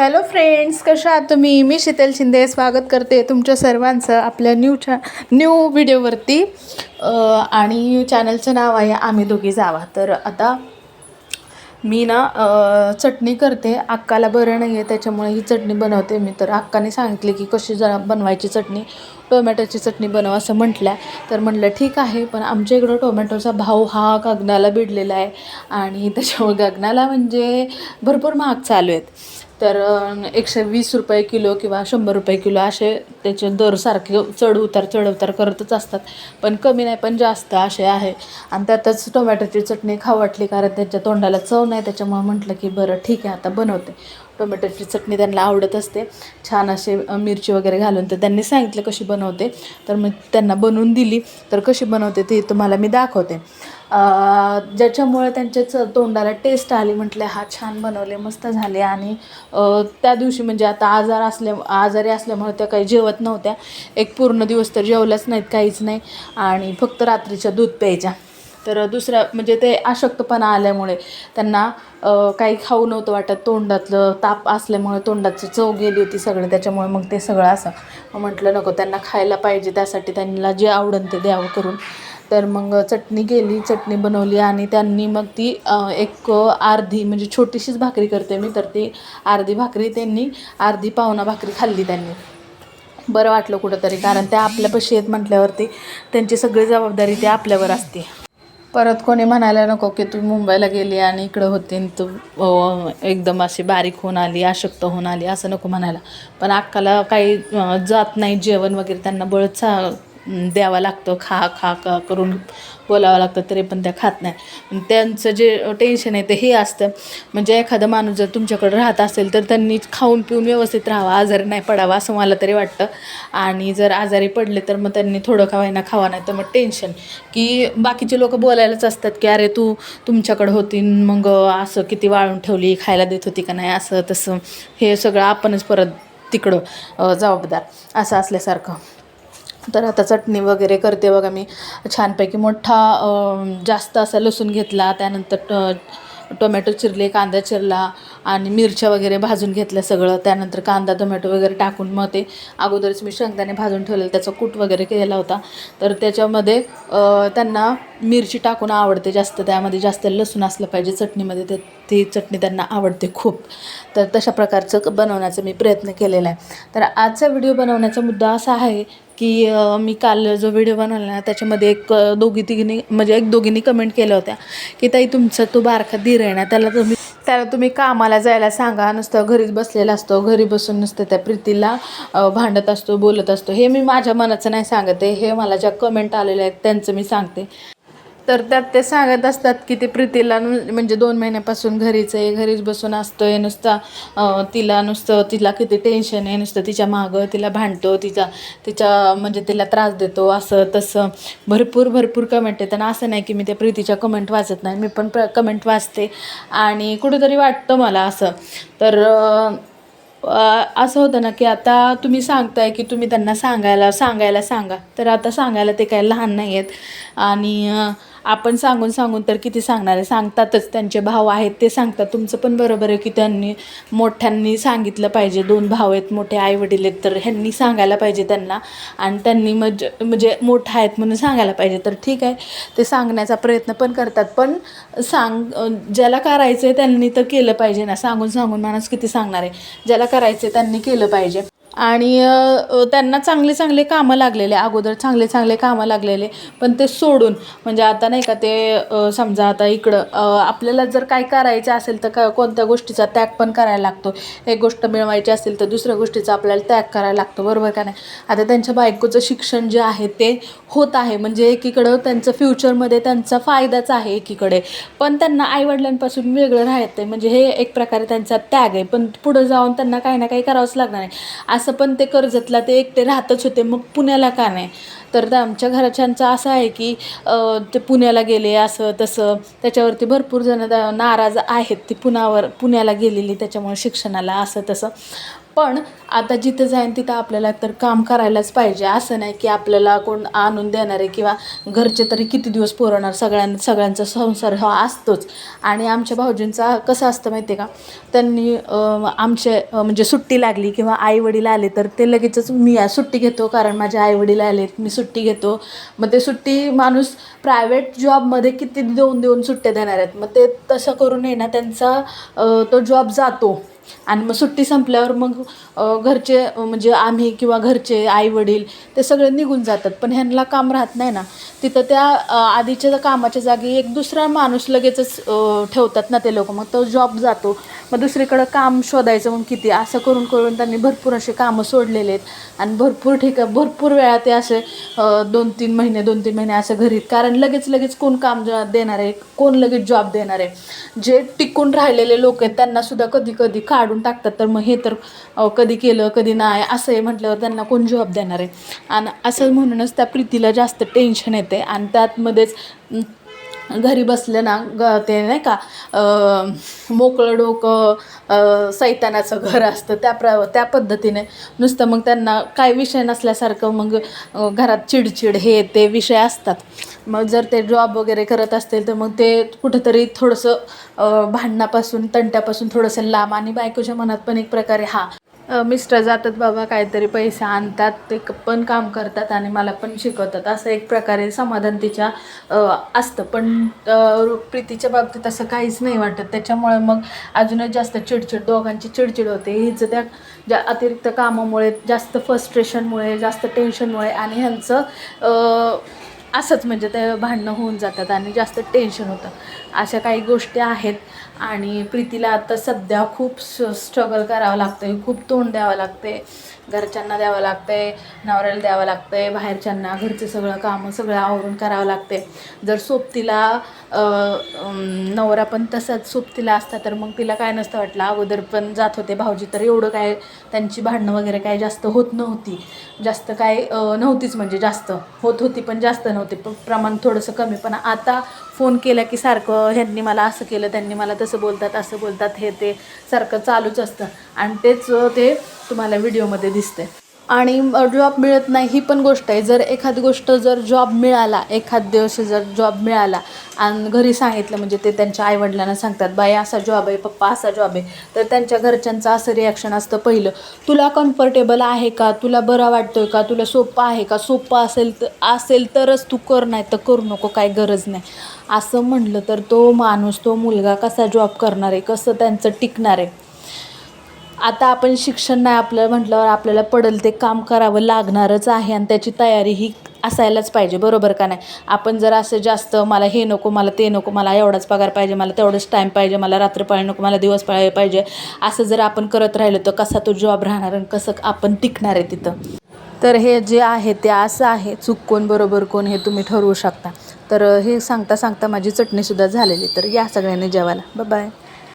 Hello friends कशा आहात तुम्ही? मी शीतल शिंदे. स्वागत करते तुमच्या सर्वांचं आपल्या न्यू छा न्यू व्हिडिओवरती आणि चॅनलचं नाव आहे आम्ही दोघी जावा. तर आता मी ना चटणी करते. अक्काला बरं नाही आहे त्याच्यामुळे ही चटणी बनवते मी. तर अक्काने सांगितले की कशी जरा बनवायची चटणी. टोमॅटोची चटणी बनव असं म्हटलं तर म्हटलं ठीक आहे पण आमच्या इकडं टोमॅटोचा भाव हा गगनाला भिडलेला आहे. आणि त्याच्यामुळे गगनाला म्हणजे भरपूर महाग चालू आहेत. तर एकशे वीस रुपये किलो किंवा शंभर रुपये किलो असे त्याचे दर सारखे चढ उतार चढ उतार करतच असतात. पण कमी नाही पण जास्त असे आहे. आणि त्यातच टोमॅटोची चटणी खाऊ वाटली कारण त्याच्या तोंडाला चव नाही त्याच्यामुळे म्हटलं की बरं ठीक आहे आता बनवते. टोमॅटोची चटणी त्यांना आवडत असते. छान असे मिरची वगैरे घालून तर त्यांनी सांगितलं कशी बनवते. तर मग त्यांना बनवून दिली. तर कशी बनवते ते तुम्हाला मी दाखवते. ज्याच्यामुळे त्यांच्या तोंडाला टेस्ट आली म्हटलं हा छान बनवले मस्त झाले. आणि त्या दिवशी म्हणजे आता आजार असल्या आजारी असल्यामुळे त्या काही जेवत नव्हत्या. एक पूर्ण दिवस तर जेवल्याच नाहीत काहीच नाही. आणि फक्त रात्रीच्या दूध प्यायच्या. तर दुसऱ्या म्हणजे ते अशक्तपणा आल्यामुळे त्यांना काही खाऊ नव्हतं वाटत. तोंडातलं ताप असल्यामुळे तोंडाची चव गेली होती सगळं. त्याच्यामुळे मग ते सगळं असं म्हटलं नको त्यांना खायला पाहिजे. त्यासाठी त्यांना जे आवडन ते द्यावं करून. तर मग चटणी गेली चटणी बनवली आणि त्यांनी मग ती एक अर्धी म्हणजे छोटीशीच भाकरी करते मी तर ती अर्धी भाकरी त्यांनी अर्धी पावना भाकरी खाल्ली त्यांनी. बरं वाटलं कुठंतरी कारण त्या आपल्यापाशी आहेत म्हटल्यावरती त्यांची सगळी जबाबदारी ती आपल्यावर असते. परत कोणी म्हणायला नको की तू मुंबईला गेली आणि इकडं होती तू एकदम अशी बारीक होऊन आली अशक्त होऊन आली असं नको म्हणायला. पण अक्काला काही जात नाही जेवण वगैरे त्यांना बळचा द्यावं लागतं खा खा खा करून बोलावं लागतं तरी पण त्या खात नाही. त्यांचं जे टेन्शन आहे ते हे असतं. म्हणजे एखादा माणूस जर तुमच्याकडे राहत असेल तर त्यांनी खाऊन पिऊन व्यवस्थित राहावा आजारी नाही पडावा असं मला तरी वाटतं. आणि जर आजारी पडले तर मग त्यांनी थोडं खावायना खावा नाही तर मग टेन्शन की बाकीचे लोक बोलायलाच असतात की अरे तू तुमच्याकडं होती मग असं किती वाळून ठेवली खायला देत होती का नाही असं तसं. हे सगळं आपणच परत तिकडं जबाबदार असं असल्यासारखं. तर आता चटणी वगैरे करते बघा मी. छानपैकी मोठा जास्त असा लसूण घेतला त्यानंतर ट टोमॅटो चिरले कांदा चिरला आणि मिरच्या वगैरे भाजून घेतल्या सगळं. त्यानंतर कांदा टोमॅटो वगैरे टाकून मग ते अगोदरच मी शेंगदाणे भाजून ठेवलेलं त्याचा कूट वगैरे केलेला होता. तर त्याच्यामध्ये त्यांना मिरची टाकून आवडते जास्त. त्यामध्ये जास्त लसूण असलं पाहिजे चटणीमध्ये ते ती चटणी त्यांना आवडते खूप. तर तशा प्रकारचं क- बनवण्याचा मी प्रयत्न केलेला आहे. तर आजचा व्हिडिओ बनवण्याचा मुद्दा असा आहे की मी काल जो व्हिडिओ बनवला ना त्याच्यामध्ये एक दोघी तिघींनी म्हणजे एक दोघींनी कमेंट केल्या होत्या की ताई तुमचा तो बारखा धीर आहे ना त्याला तुम्ही त्याला तुम्ही कामाला जायला सांगा. नुसतं घरीच बसलेला असतो घरी बसून नुसतं त्या प्रीतीला भांडत असतो बोलत असतो. हे मी माझ्या मनाचं नाही सांगत हे मला ज्या कमेंट आलेल्या आहेत त्यांचं मी सांगते. तर त्यात ते सांगत असतात की ते प्रीतीला नु- म्हणजे दोन महिन्यापासून घरीच आहे घरीच बसून असतोय नुसता तिला नुसतं तिला किती टेन्शन आहे नुसतं तिच्या मागं तिला भांडतो तिचा तिच्या म्हणजे तिला त्रास देतो असं तसं. भरपूर भरपूर कमेंट येतात. असं नाही की मी त्या प्रीतीच्या कमेंट वाचत नाही. मी पण प्र कमेंट वाचते. आणि कुठेतरी वाटतं मला असं. तर असं होतं ना की आता तुम्ही सांगताय की तुम्ही त्यांना सांगायला सांगायला सांगा. तर आता सांगायला ते काय लहान नाही आहेत आणि आपण सांगून सांगून तर किती सांगणार? आहे सांगतातच. त्यांचे भाव आहेत ते सांगतात. तुमचं पण बरोबर आहे की त्यांनी मोठ्यांनी सांगितलं पाहिजे. दोन भाव आहेत मोठे आई वडील आहेत तर ह्यांनी सांगायला पाहिजे त्यांना. आणि त्यांनी म्हणजे म्हणजे मोठं आहेत म्हणून सांगायला पाहिजे. तर ठीक आहे. ते सांगण्याचा प्रयत्न पण करतात. पण सांग ज्याला करायचं आहे त्यांनी तर केलं पाहिजे ना. सांगून सांगून माणूस किती सांगणार आहे? ज्याला करायचे त्यांनी केलं पाहिजे. आणि त्यांना चांगले चांगले कामं लागलेले अगोदर चांगले चांगले कामं लागलेले पण ते सोडून म्हणजे आता नाही का ते समजा आता इकडं आपल्याला जर काय करायचं असेल तर का कोणत्या गोष्टीचा त्याग पण करायला लागतो. एक गोष्ट मिळवायची असेल तर दुसऱ्या गोष्टीचा आपल्याला त्याग करायला लागतो बरोबर का नाही? आता त्यांच्या बायकोचं शिक्षण जे आहे ते होत आहे म्हणजे एकीकडं त्यांचं फ्युचरमध्ये त्यांचा फायदाच आहे एकीकडे पण त्यांना आईवडिलांपासून वेगळं राहत आहे म्हणजे हे एक प्रकारे त्यांचा त्याग आहे पण पुढं जाऊन त्यांना काही ना काही करावंच लागणार आहे. असं पण ते कर्जतला ते एकटे राहतच होते मग पुण्याला का नाही? तर आमच्या घराच्यांचं असं आहे की ते पुण्याला गेले असं तसं त्याच्यावरती भरपूर जण नाराज आहेत ती पुण्यावर पुण्याला गेलेली त्याच्यामुळे शिक्षणाला असं तसं. पण आता जिथं जाईन तिथं आपल्याला तर काम करायलाच पाहिजे. असं नाही की आपल्याला कोण आणून देणार आहे किंवा घरचे तरी किती दिवस पुरवणार सगळ्यां सगळ्यांचा संसार हा असतोच. आणि आमच्या भाऊजींचा कसं असतं माहिती आहे का? त्यांनी आमचे म्हणजे सुट्टी लागली किंवा आई वडील आले तर ते लगेचच मी सुट्टी घेतो कारण माझे आई वडील आलेत मी सुट्टी घेतो. मग ते सुट्टी माणूस प्रायव्हेट जॉबमध्ये किती देऊन देऊन सुट्ट्या देणार आहेत. मग ते तसं करून आहे ना त्यांचा तो जॉब जातो. आणि मग सुट्टी संपल्यावर मग घरचे म्हणजे आम्ही किंवा घरचे आई वडील ते सगळे निघून जातात. पण ह्यांना काम राहत नाही ना. तिथं त्या आधीच्या कामाच्या जागी एक दुसरा माणूस लगेचच ठेवतात ना ते लोक. मग तो जॉब जातो. मग दुसरीकडं काम शोधायचं मग किती? असं करून करून त्यांनी भरपूर असे कामं सोडलेले आहेत. आणि भरपूर ठिका भरपूर वेळा ते असे दोन तीन महिने दोन तीन महिने असं घरीत. कारण लगेच लगेच कोण काम देणार आहे कोण लगेच जॉब देणार? आहे जे टिकून राहिलेले लोक आहेत त्यांनासुद्धा कधी कधी काढून टाकतात. तर मग हे तर कधी केलं कधी नाही असं आहे म्हटल्यावर त्यांना कोण जॉब देणार आहे? आणि असं म्हणूनच त्या प्रीतीला जास्त टेन्शन येते. आणि त्यातमध्येच घरी बसले ना ग ते नाही का मोकळं डोकं सैतानाचं घर असतं. त्या प्र त्या पद्धतीने. नुसतं मग त्यांना काय विषय नसल्यासारखं मग घरात चिडचिड हे ते विषय असतात. मग जर ते जॉब वगैरे करत असतील तर मग ते कुठंतरी थोडंसं भांडणापासून तंट्यापासून थोडंसं लांब आणि बायकोच्या मनात पण एक प्रकारे हा मिस्टर जातात बाबा काहीतरी पैसे आणतात ते पण काम करतात आणि मला पण शिकवतात. असं एक प्रकारे समाधान तिच्या असतं. पण प्रीतीच्या बाबतीत असं काहीच नाही वाटत. त्याच्यामुळे मग अजूनच जास्त चिडचिड दोघांची चिडचिड होते. हिचं त्या ज्या अतिरिक्त कामामुळे जास्त फ्रस्ट्रेशनमुळे जास्त टेन्शनमुळे आणि ह्यांचं असंच म्हणजे ते भांडणं होऊन जातात आणि जास्त टेन्शन होतं. अशा काही गोष्टी आहेत. आणि प्रीतीला आता सध्या खूप स्ट्रगल करावं लागतं आहे खूप तोंड द्यावं लागते घरच्यांना द्यावं लागते नवऱ्याला द्यावं लागते बाहेरच्यांना घरचे सगळं कामं सगळं आवरून करावं लागते जर सोबतीला नवरा पण तसाच सोबतीला असता तर मग तिला काय नसतं वाटलं? अगोदर पण जात होते भाऊजी तर एवढं काय त्यांची भांडणं वगैरे काय जास्त होत नव्हती. जास्त काय नव्हतीच म्हणजे जास्त. होत होती पण जास्त नव्हती. पण प्रमाण थोडंसं कमी. पण आता फोन केला की सारखं ह्यांनी मला असं केलं त्यांनी मला तसं बोलतात असं बोलतात हे ते सारखं चालूच असतं. आणि तेच ते तुम्हाला व्हिडिओमध्ये दिसते आणि जॉब मिळत नाही ही पण गोष्ट आहे. जर एखादी गोष्ट जर जॉब मिळाला एखाद दिवशी जर जॉब मिळाला आणि घरी सांगितलं म्हणजे ते त्यांच्या आईवडिलांना सांगतात बाई असा जॉब आहे पप्पा असा जॉब आहे. तर त्यांच्या घरच्यांचं असं रिॲक्शन असतं पहिलं. तुला कम्फर्टेबल आहे का? तुला बरा वाटतोय का? तुला सोपं आहे का? सोपं असेल तर असेल तरच तू कर नाही तर करू नको काय गरज नाही. असं म्हटलं तर तो माणूस तो मुलगा कसा जॉब करणार आहे? कसं त्यांचं टिकणार आहे? आता आपण शिक्षण नाही आपलं म्हटल्यावर आपल्याला पडेल ते काम करावं लागणारच आहे आणि त्याची तयारी ही असायलाच पाहिजे बरोबर का नाही? आपण जर असं जास्त मला हे नको मला ते नको मला एवढाच पगार पाहिजे मला तेवढंच टाईम पाहिजे मला रात्र पाळी नको मला दिवस पाळी पाहिजे असं जर आपण करत राहिलो तर कसा तो जॉब राहणार आणि कसं आपण टिकणार आहे तिथं? तर हे जे आहे ते असं आहे चूक कोण बरोबर कोण हे तुम्ही ठरवू शकता. तर हे सांगता सांगता माझी चटणीसुद्धा झालेली तर या सगळ्यांनी जेवायला. बाय